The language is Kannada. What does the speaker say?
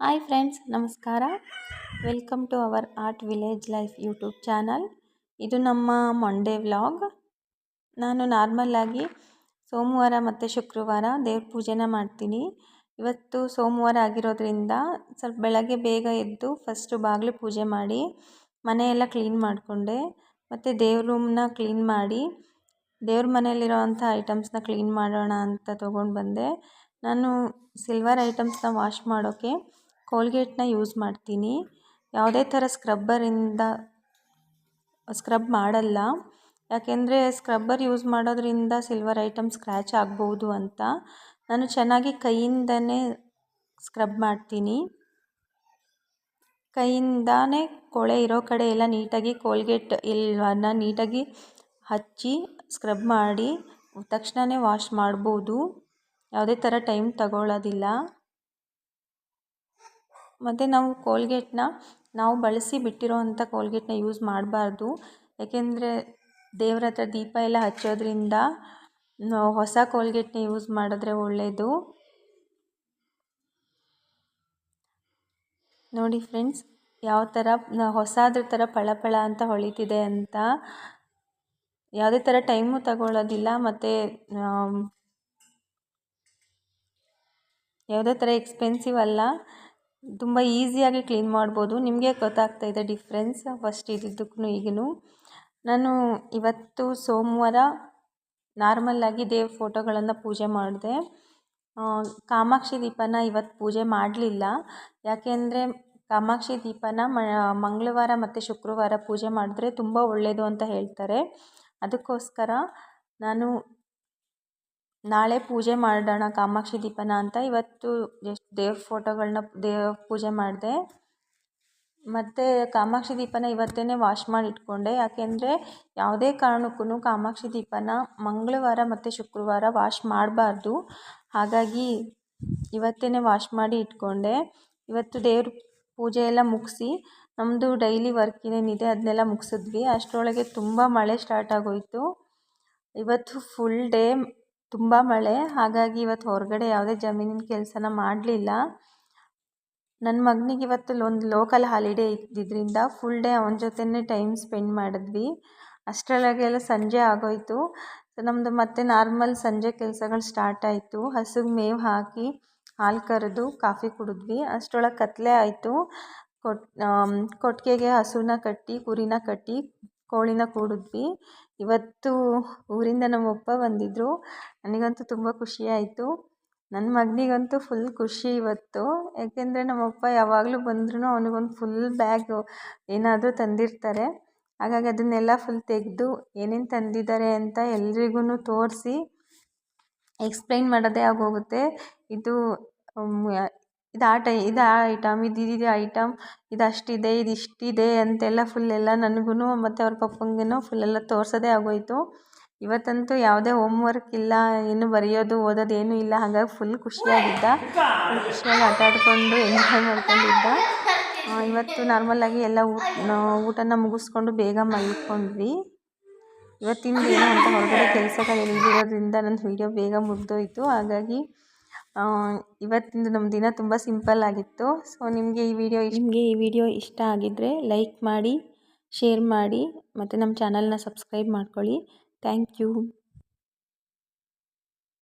ಹಾಯ್ ಫ್ರೆಂಡ್ಸ್, ನಮಸ್ಕಾರ. Welcome to our art village life YouTube channel. ಇದು ನಮ್ಮ ಮಂಡೇ ವ್ಲಾಗ್. ನಾನು ನಾರ್ಮಲ್ಲಾಗಿ ಸೋಮವಾರ ಮತ್ತು ಶುಕ್ರವಾರ ದೇವ್ರ ಪೂಜೆನ ಮಾಡ್ತೀನಿ. ಇವತ್ತು ಸೋಮವಾರ ಆಗಿರೋದ್ರಿಂದ ಸ್ವಲ್ಪ ಬೆಳಗ್ಗೆ ಬೇಗ ಎದ್ದು ಫಸ್ಟು ಬಾಗಿಲು ಪೂಜೆ ಮಾಡಿ, ಮನೆಯೆಲ್ಲ ಕ್ಲೀನ್ ಮಾಡಿಕೊಂಡೆ. ಮತ್ತು ದೇವ್ರ ರೂಮ್ನ ಕ್ಲೀನ್ ಮಾಡಿ, ದೇವ್ರ ಮನೆಯಲ್ಲಿರೋ ಅಂಥ ಐಟಮ್ಸ್ನ ಕ್ಲೀನ್ ಮಾಡೋಣ ಅಂತ ತೊಗೊಂಡು ಬಂದೆ. ನಾನು ಸಿಲ್ವರ್ ಐಟಮ್ಸ್ನ ವಾಶ್ ಮಾಡೋಕ್ಕೆ ಕೋಲ್ಗೇಟ್ನ ಯೂಸ್ ಮಾಡ್ತೀನಿ. ಯಾವುದೇ ಥರ ಸ್ಕ್ರಬ್ಬರಿಂದ ಸ್ಕ್ರಬ್ ಮಾಡಲ್ಲ. ಯಾಕೆಂದರೆ ಸ್ಕ್ರಬ್ಬರ್ ಯೂಸ್ ಮಾಡೋದ್ರಿಂದ ಸಿಲ್ವರ್ ಐಟಮ್ ಸ್ಕ್ರ್ಯಾಚ್ ಆಗ್ಬೋದು ಅಂತ. ನಾನು ಚೆನ್ನಾಗಿ ಕೈಯಿಂದನೇ ಸ್ಕ್ರಬ್ ಮಾಡ್ತೀನಿ. ಕೈಯಿಂದಾನೇ ಕೊಳೆ ಇರೋ ಕಡೆ ಎಲ್ಲ ನೀಟಾಗಿ ಕೋಲ್ಗೇಟ್ ಇಲ್ವನ್ನ ನೀಟಾಗಿ ಹಚ್ಚಿ ಸ್ಕ್ರಬ್ ಮಾಡಿ ತಕ್ಷಣವೇ ವಾಶ್ ಮಾಡ್ಬೋದು. ಯಾವುದೇ ಥರ ಟೈಮ್ ತಗೊಳ್ಳೋದಿಲ್ಲ ಮತ್ತು ನಾವು ಕೋಲ್ಗೇಟ್ನ ನಾವು ಬಳಸಿ ಬಿಟ್ಟಿರೋ ಅಂಥ ಕೋಲ್ಗೇಟ್ನ ಯೂಸ್ ಮಾಡಬಾರ್ದು. ಯಾಕೆಂದರೆ ದೇವ್ರ ಹತ್ರ ದೀಪ ಎಲ್ಲ ಹಚ್ಚೋದ್ರಿಂದ ನಾವು ಹೊಸ ಕೋಲ್ಗೇಟ್ನ ಯೂಸ್ ಮಾಡಿದ್ರೆ ಒಳ್ಳೆಯದು ನೋಡಿ ಫ್ರೆಂಡ್ಸ್ ಯಾವ ಥರ ಹೊಸದ್ರ ಥರ ಪಳಪಳ ಪಳ ಅಂತ ಹೊಳಿತಿದೆ ಅಂತ. ಯಾವುದೇ ಥರ ಟೈಮು ತಗೊಳ್ಳೋದಿಲ್ಲ ಮತ್ತು ಯಾವುದೇ ಥರ ಎಕ್ಸ್ಪೆನ್ಸಿವ್ ಅಲ್ಲ. ತುಂಬ ಈಸಿಯಾಗಿ ಕ್ಲೀನ್ ಮಾಡ್ಬೋದು. ನಿಮಗೆ ಗೊತ್ತಾಗ್ತಾ ಇದೆ ಡಿಫ್ರೆನ್ಸ್ ಫಸ್ಟ್ ಇದ್ದಿದ್ದಕ್ಕೂ ಈಗಿನೂ. ನಾನು ಇವತ್ತು ಸೋಮವಾರ ನಾರ್ಮಲ್ಲಾಗಿ ದೇವ್ರ ಫೋಟೋಗಳನ್ನು ಪೂಜೆ ಮಾಡಿದೆ. ಕಾಮಾಕ್ಷಿ ದೀಪನ ಇವತ್ತು ಪೂಜೆ ಮಾಡಲಿಲ್ಲ. ಯಾಕೆಂದರೆ ಕಾಮಾಕ್ಷಿ ದೀಪನ ಮಂಗಳವಾರ ಮತ್ತು ಶುಕ್ರವಾರ ಪೂಜೆ ಮಾಡಿದ್ರೆ ತುಂಬ ಒಳ್ಳೆಯದು ಅಂತ ಹೇಳ್ತಾರೆ. ಅದಕ್ಕೋಸ್ಕರ ನಾನು ನಾಳೆ ಪೂಜೆ ಮಾಡೋಣ, ಕಾಮಾಕ್ಷಿ ದೀಪನ ಅಂತ ಇವತ್ತು ಎಷ್ಟು ದೇವ್ರ ಫೋಟೋಗಳನ್ನ ದೇವ್ರ ಪೂಜೆ ಮಾಡಿದೆ. ಮತ್ತು ಕಾಮಾಕ್ಷಿ ದೀಪನ ಇವತ್ತೇ ವಾಶ್ ಮಾಡಿ ಇಟ್ಕೊಂಡೆ ಯಾಕೆಂದರೆ ಯಾವುದೇ ಕಾರಣಕ್ಕೂ ಕಾಮಾಕ್ಷಿ ದೀಪನ ಮಂಗಳವಾರ ಮತ್ತು ಶುಕ್ರವಾರ ವಾಶ್ ಮಾಡಬಾರ್ದು. ಹಾಗಾಗಿ ಇವತ್ತೇ ವಾಶ್ ಮಾಡಿ ಇಟ್ಕೊಂಡೆ. ಇವತ್ತು ದೇವ್ರ ಪೂಜೆ ಎಲ್ಲ ಮುಗಿಸಿ ನಮ್ಮದು ಡೈಲಿ ವರ್ಕ್ ಏನೇನಿದೆ ಅದನ್ನೆಲ್ಲ ಮುಗಿಸಿದ್ವಿ. ಅಷ್ಟರೊಳಗೆ ತುಂಬ ಮಳೆ ಸ್ಟಾರ್ಟ್ ಆಗೋಯಿತು. ಇವತ್ತು ಫುಲ್ ಡೇ ತುಂಬ ಮಳೆ. ಹಾಗಾಗಿ ಇವತ್ತು ಹೊರಗಡೆ ಯಾವುದೇ ಜಮೀನಿನ ಕೆಲಸನ ಮಾಡಲಿಲ್ಲ. ನನ್ನ ಮಗನಿಗೆ ಇವತ್ತು ಒಂದು ಲೋಕಲ್ ಹಾಲಿಡೇ ಇದ್ದಿದ್ದರಿಂದ ಫುಲ್ ಡೇ ಅವನ ಜೊತೆನೇ ಟೈಮ್ ಸ್ಪೆಂಡ್ ಮಾಡಿದ್ವಿ. ಅಷ್ಟರೊಳಗೆಲ್ಲ ಸಂಜೆ ಆಗೋಯಿತು. ನಮ್ಮದು ಮತ್ತೆ ನಾರ್ಮಲ್ ಸಂಜೆ ಕೆಲಸಗಳು ಸ್ಟಾರ್ಟ್ ಆಯಿತು. ಹಸುಗೆ ಮೇವು ಹಾಕಿ ಹಾಲು ಕರೆದು ಕಾಫಿ ಕುಡಿದ್ವಿ. ಅಷ್ಟರೊಳಗೆ ಕತ್ತಲೆ ಆಯಿತು. ಕೊಟ್ ಕೊಟ್ಟಿಗೆಗೆ ಹಸುನ ಕಟ್ಟಿ, ಕುರಿನ ಕಟ್ಟಿ ಕೋಳಿನ ಕೂಡಿದ್ವಿ. ಇವತ್ತು ಊರಿಂದ ನಮ್ಮ ಅಪ್ಪ ಬಂದಿದ್ದರು ನನಗಂತೂ ತುಂಬ ಖುಷಿ ಆಯಿತು. ನನ್ನ ಮಗನಿಗಂತೂ ಫುಲ್ ಖುಷಿ ಇವತ್ತು. ಯಾಕೆಂದರೆ ನಮ್ಮಪ್ಪ ಯಾವಾಗಲೂ ಬಂದ್ರೂ ಅವನಿಗೊಂದು ಫುಲ್ ಬ್ಯಾಗ್ ಏನಾದರೂ ತಂದಿರ್ತಾರೆ. ಹಾಗಾಗಿ ಅದನ್ನೆಲ್ಲ ಫುಲ್ ತೆಗೆದು ಏನೇನು ತಂದಿದ್ದಾರೆ ಅಂತ ಎಲ್ರಿಗೂ ತೋರಿಸಿ ಎಕ್ಸ್ಪ್ಲೈನ್ ಮಾಡೋದೇ ಆಗೋಗುತ್ತೆ. ಇದು ಇದು ಆ ಟೈ, ಇದು ಆ ಐಟಮ್ ಇದು ಇದು ಐಟಮ್ ಇದು ಅಷ್ಟಿದೆ, ಇದು ಇಷ್ಟಿದೆ ಅಂತೆಲ್ಲ ಫುಲ್ ಎಲ್ಲ ನನಗೂ ಮತ್ತು ಅವ್ರ ಪಪ್ಪಂಗೂ ಫುಲ್ ಎಲ್ಲ ತೋರಿಸೋದೇ ಆಗೋಯಿತು. ಇವತ್ತಂತೂ ಯಾವುದೇ ಹೋಮ್ ವರ್ಕ್ ಇಲ್ಲ, ಏನು ಬರೆಯೋದು, ಓದೋದು ಏನೂ ಇಲ್ಲ, ಹಾಗಾಗಿ ಫುಲ್ ಖುಷಿಯಾಗಿದ್ದ. ಖುಷಿಯಾಗಿ ಆಟ ಆಡಿಕೊಂಡು ಎಂಜಾಯ್ ಮಾಡ್ಕೊಂಡಿದ್ದ ಇವತ್ತು ನಾರ್ಮಲಾಗಿ ಎಲ್ಲ ಊಟ ಊಟನ ಮುಗಿಸ್ಕೊಂಡು ಬೇಗ ಮಲ್ಕೊಂಡ್ವಿ. ಇವತ್ತಿನ ದಿನ ಅಂತ ಹೊರಗಡೆ ಕೆಲಸಗಳು ಇಲ್ದಿರೋದ್ರಿಂದ ನನ್ನ ವೀಡಿಯೋ ಬೇಗ ಮುಗಿದೋಯ್ತು. ಹಾಗಾಗಿ ಇವತ್ತಿಂದು ನಮ್ಮ ದಿನ ತುಂಬ ಸಿಂಪಲ್ ಆಗಿತ್ತು. ಸೊ ನಿಮಗೆ ಈ ವಿಡಿಯೋ ನಿಮಗೆ ಈ ವಿಡಿಯೋ ಇಷ್ಟ ಆಗಿದ್ದರೆ ಲೈಕ್ ಮಾಡಿ ಶೇರ್ ಮಾಡಿ, ಮತ್ತು ನಮ್ಮ ಚಾನಲ್ನ ಸಬ್ಸ್ಕ್ರೈಬ್ ಮಾಡ್ಕೊಳ್ಳಿ. Thank you